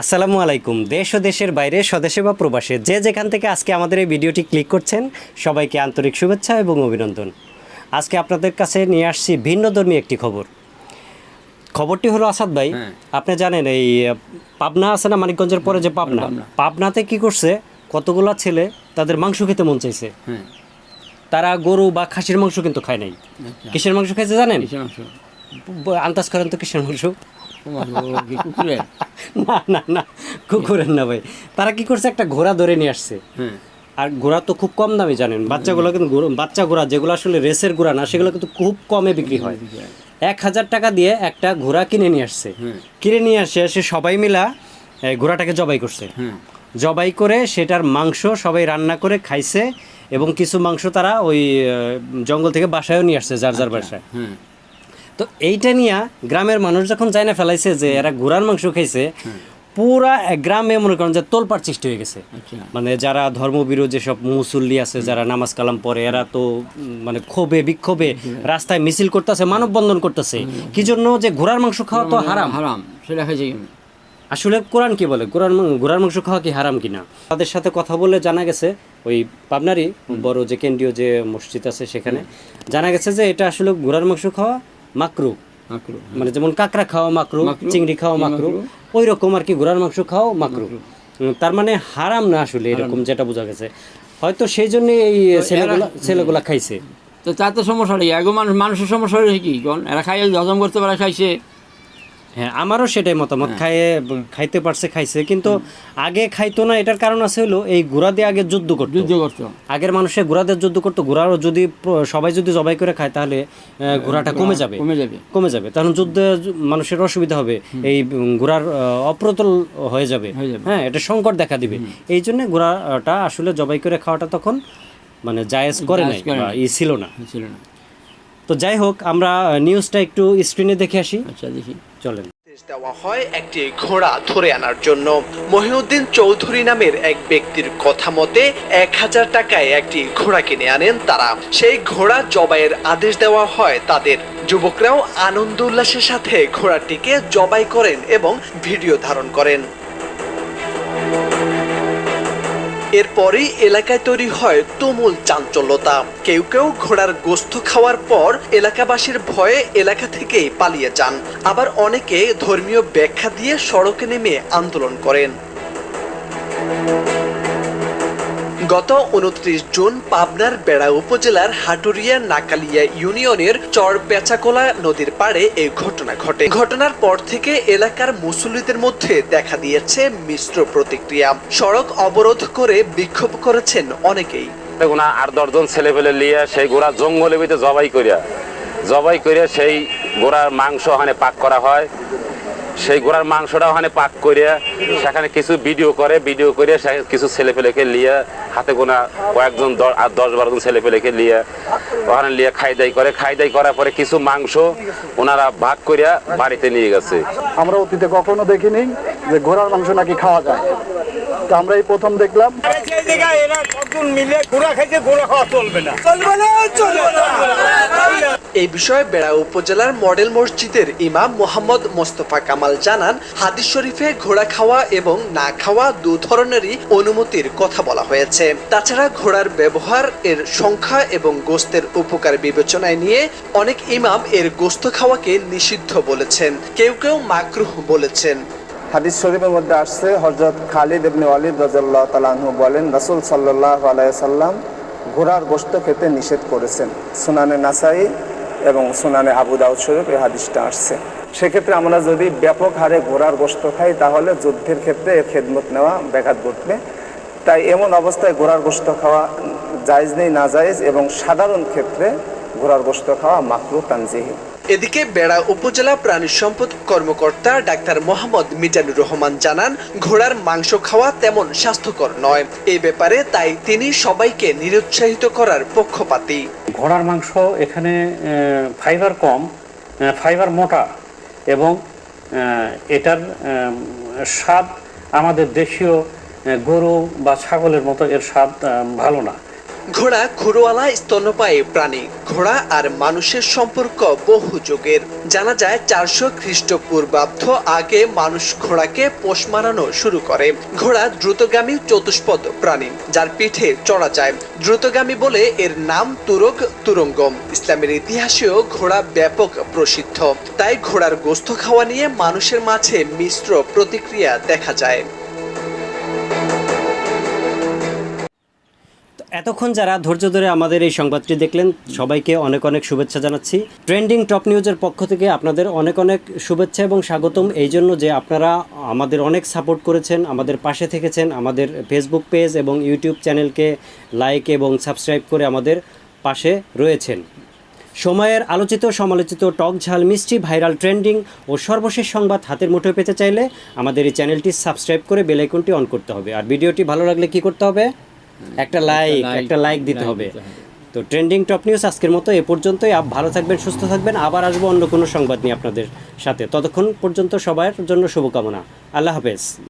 আসসালামু আলাইকুম। দেশ ও দেশের বাইরে স্বদেশে বা প্রবাসে যে যেখান থেকে আজকে আমাদের এই ভিডিওটি ক্লিক করছেন সবাইকে আন্তরিক শুভেচ্ছা এবং অভিনন্দন। আজকে আপনাদের কাছে নিয়ে আসছি ভিন্ন ধর্মী একটি খবর। খবরটি হলো আসাদ ভাই হ্যাঁ। আপনি জানেন এই পাবনা আছে না মানিকগঞ্জের পরে যে পাবনা? পাবনা। পাবনাতে কি করছে? কতগুলা ছেলে তাদের মাংস খেতে মন চাইছে। হ্যাঁ। তারা গরু বা খাসির মাংস কিন্তু খায় নাই। আচ্ছা। কিসের মাংস খাইছে জানেন? আন্দাজ করেন তো কিসের মাংস? না না না কুকুরের না ভাই। তারা কি করছে একটা ঘোড়া ধরে নিয়ে আসছে। হ্যাঁ। আর ঘোড়া তো খুব কম দামে জানেন। বাচ্চাগুলো কিন্তু বাচ্চা ঘোড়া যেগুলো আসলে রেসের ঘোড়া না সেগুলো কিন্তু খুব কমে বিক্রি হয়। এক হাজার টাকা দিয়ে একটা ঘোড়া কিনে নিয়ে আসছে। কিনে নিয়ে আসে সে সবাই মিলা ঘোড়াটাকে জবাই করছে। হ্যাঁ। জবাই করে সেটার মাংস সবাই রান্না করে খাইছে এবং কিছু মাংস তারা ওই জঙ্গল থেকে বাসায়ও নিয়ে আসছে যার যার বাসায়। হ্যাঁ। তো এইটা নিয়ে গ্রামের মানুষ যখন জানা ফেলাইছে যে এরা ঘোড়ার মাংস খাইছে পুরা গ্রামে মনে করেন যে তোলপাড় সৃষ্টি হয়ে গেছে। আচ্ছা। মানে যারা ধর্মবিরোধী যেসব মুসল্লি আছে যারা নামাজ কালাম পড়ে এরা তো মানে ক্ষোভে বিক্ষোভে রাস্তায় মিছিল করতেছে মানববন্ধন করতেছে। কি জন্য যে ঘোড়ার মাংস খাওয়া তো হারাম? হারাম সেটা খাইছে আসলে কোরআন কি বলে? কোরআন ঘোড়ার মাংস খাওয়া কি হারাম কিনা? তাদের সাথে কথা বলে জানা গেছে ওই পাবনারই বড় যে কেন্দ্রীয় যে মসজিদ আছে সেখানে জানা গেছে যে এটা আসলে ঘোড়ার মাংস খাওয়া মাকরু মানে যেমন কাঁকড়া খাওয়া মাকরু চিংড়ি খাওয়া মাকরু? ওই রকম আর কি ঘোড়ার মাংস খাওয়া মাকরু তার মানে হারাম না আসলে এরকম যেটা বোঝা গেছে হয়তো সেই জন্য এই ছেলেগুলা ছেলেগুলা খাইছে। তো তাতে সমস্যা নেই এগো মানুষ মানুষের সমস্যা হয়েছে কি এরা খাই হজম করতে পারে খাইছে। হ্যাঁ আমারও সেটাই মতামত। খাইয়ে খাইতে পারছে খাইছে। কিন্তু আগে খাইতো না এটার কারণ আছে হলো এই ঘোড়া দিয়ে আগে যুদ্ধ করতো। যুদ্ধ করতো। আগের মানুষের ঘোড়াদের যুদ্ধ করতো ঘোড়ারও যদি সবাই যদি জবাই করে খায় তাহলে আহ, ঘোড়াটা কমে যাবে। কমে যাবে। কমে যাবে। তখন যুদ্ধে মানুষের অসুবিধা হবে। এই আহ, অপ্রতুল হয়ে যাবে। হ্যাঁ এটা সংকট দেখা দিবে। এই জন্য ঘোড়াটা আসলে জবাই করে খাওয়াটা তখন মানে জায়েজ করে নাই বা ই ছিল না। ছিল না। তো যাই হোক আমরা নিউজটা একটু স্ক্রিনে দেখে আসি। আচ্ছা দেখি। চলেন। দেওয়া হয় একটি ঘোড়া ধরে আনার জন্য। মহিউদ্দিন চৌধুরী নামের এক ব্যক্তির কথা মতে, এক হাজার টাকায় একটি ঘোড়া কিনে আনেন তারা। সেই ঘোড়া জবাইয়ের আদেশ দেওয়া হয় তাদের। যুবকরাও আনন্দ উল্লাসের সাথে ঘোড়াটিকে জবাই করেন এবং ভিডিও ধারণ করেন। এরপরই এলাকায় তৈরি হয় তুমুল চাঞ্চল্যতা। কেউ কেউ ঘোড়ার গোস্ত খাওয়ার পর এলাকাবাসীর ভয়ে এলাকা থেকে পালিয়ে যান। আবার অনেকে ধর্মীয় ব্যাখ্যা দিয়ে সড়কে নেমে আন্দোলন করেন। গত উনত্রিশ জুন পাবনার বেড়া উপজেলার হাটুরিয়া নাকালিয়া ইউনিয়নের চর বেচাকোলা নদীর পাড়ে এই ঘটনা ঘটে। ঘটনার পর থেকে এলাকার মুসল্লিদের মধ্যে দেখা দিয়েছে মিশ্র প্রতিক্রিয়া। সড়ক অবরোধ করে বিক্ষোভ করেছেন অনেকেই। গোনা আট দশজন ছেলে পেলে লিয়ে সেই গোড়া জঙ্গলে ভিতরে জবাই করিয়া জবাই করিয়া সেই গোড়ার মাংস ওখানে পাক করা হয়। সেই ঘোড়ার মাংসটা ওখানে পাক করিয়া সেখানে কিছু ভিডিও করে ভিডিও করে কিছু ছেলে পেলেকে লিয়ে হাতে গোনা কয়েকজন আর দশ বারোজন ছেলে পেলেকে লিয়ে ওখানে লিয়ে খাই দাই করে। খাই দাই করার পরে কিছু মাংস ওনারা ভাগ করিয়া বাড়িতে নিয়ে গেছে। আমরা অতীতে কখনো দেখিনি যে ঘোড়ার মাংস নাকি খাওয়া যায়। তো আমরা এই প্রথম দেখলাম এরা কতজন মিলে ঘোড়া খাইছে ঘোড়া খাওয়া চলবে না। চলবে না চলবে না। এই বিষয়ে বেড়া উপজেলার মডেল মসজিদের ইমাম মোহাম্মদ মোস্তফা কামাল জানান হাদিস শরীফে ঘোড়া খাওয়া এবং না খাওয়া দু ধরনেরই অনুমতির কথা বলা হয়েছে। তাছাড়া ঘোড়ার ব্যবহার এর সংখ্যা এবং গোস্তের উপকার বিবেচনায় নিয়ে অনেক ইমাম এর গোস্ত খাওয়াকে নিষিদ্ধ বলেছেন। কেউ কেউ মাকরুহ বলেছেন। হাদিস শরীফের মধ্যে আসছে হজরত খালিদ ইবনে ওয়ালিদ রাজাল্লাহ তালাহু বলেন, রাসূল সাল্লাহ আলাইসাল্লাম ঘোড়ার গোশত খেতে নিষেধ করেছেন। সুনানে নাসাই এবং সুনানে আবু দাউদ শরীফ এই হাদিসটা আসছে। সেক্ষেত্রে আমরা যদি ব্যাপক হারে ঘোড়ার গোশত খাই, তাহলে যুদ্ধের ক্ষেত্রে এর খেদমত নেওয়া ব্যাঘাত ঘটবে। তাই এমন অবস্থায় ঘোড়ার গোশত খাওয়া জায়েজ নেই না জায়েজ এবং সাধারণ ক্ষেত্রে ঘোড়ার গোশত খাওয়া মাকরু তানজিহি। এদিকে বেড়া উপজেলা প্রাণী সম্পদ কর্মকর্তা ডাক্তার মোহাম্মদ মিজানুর রহমান জানান, ঘোড়ার মাংস খাওয়া তেমন স্বাস্থ্যকর নয়। এই ব্যাপারে তাই তিনি সবাইকে নিরুৎসাহিত করার পক্ষপাতী। ঘোড়ার মাংস এখানে ফাইবার কম ফাইবার মোটা এবং এটার স্বাদ আমাদের দেশীয় গরু বা ছাগলের মতো এর স্বাদ ভালো না। ঘোড়া খুরওয়ালা স্তন্যপায়ী প্রাণী, ঘোড়া আর মানুষের সম্পর্ক বহু যুগের। জানা যায়, চারশো খ্রিস্টপূর্বাব্দ আগে মানুষ ঘোড়াকে পোষ মারানো শুরু করে। ঘোড়া দ্রুতগামী চতুষ্পদ প্রাণী, যার পিঠে চড়া যায়। দ্রুতগামী বলে এর নাম তুরগ তুরঙ্গম। ইসলামের ইতিহাসেও ঘোড়া ব্যাপক প্রসিদ্ধ। তাই ঘোড়ার গোস্ত খাওয়া নিয়ে মানুষের মাঝে মিশ্র প্রতিক্রিয়া দেখা যায়। এতক্ষণ যারা ধৈর্য ধরে আমাদের এই সংবাদটি দেখলেন, সবাইকে অনেক অনেক শুভেচ্ছা জানাচ্ছি। ট্রেন্ডিং টপ নিউজের পক্ষ থেকে আপনাদের অনেক অনেক শুভেচ্ছা এবং স্বাগতম। এই জন্য যে আপনারা আমাদের অনেক সাপোর্ট করেছেন, আমাদের পাশে থেকেছেন, আমাদের ফেসবুক পেজ এবং ইউটিউব চ্যানেলকে লাইক এবং সাবস্ক্রাইব করে আমাদের পাশে রয়েছেন। সময়ের আলোচিত, সমালোচিত, টক ঝাল, মিষ্টি, ভাইরাল ট্রেন্ডিং ও সর্বশেষ সংবাদ হাতের মুঠোয় পেতে চাইলে আমাদের এই চ্যানেলটি সাবস্ক্রাইব করে বেল আইকনটি অন করতে হবে। আর ভিডিওটি ভালো লাগলে কি করতে হবে? একটা লাইক একটা লাইক দিতে হবে। তো ট্রেন্ডিং টপ নিউজ আজকের মতো এ পর্যন্তই। আপ ভালো থাকবেন সুস্থ থাকবেন। আবার আসব অন্য কোনো সংবাদ নিয়ে আপনাদের সাথে। ততক্ষণ পর্যন্ত সবার জন্য শুভকামনা। আল্লাহ হাফেজ।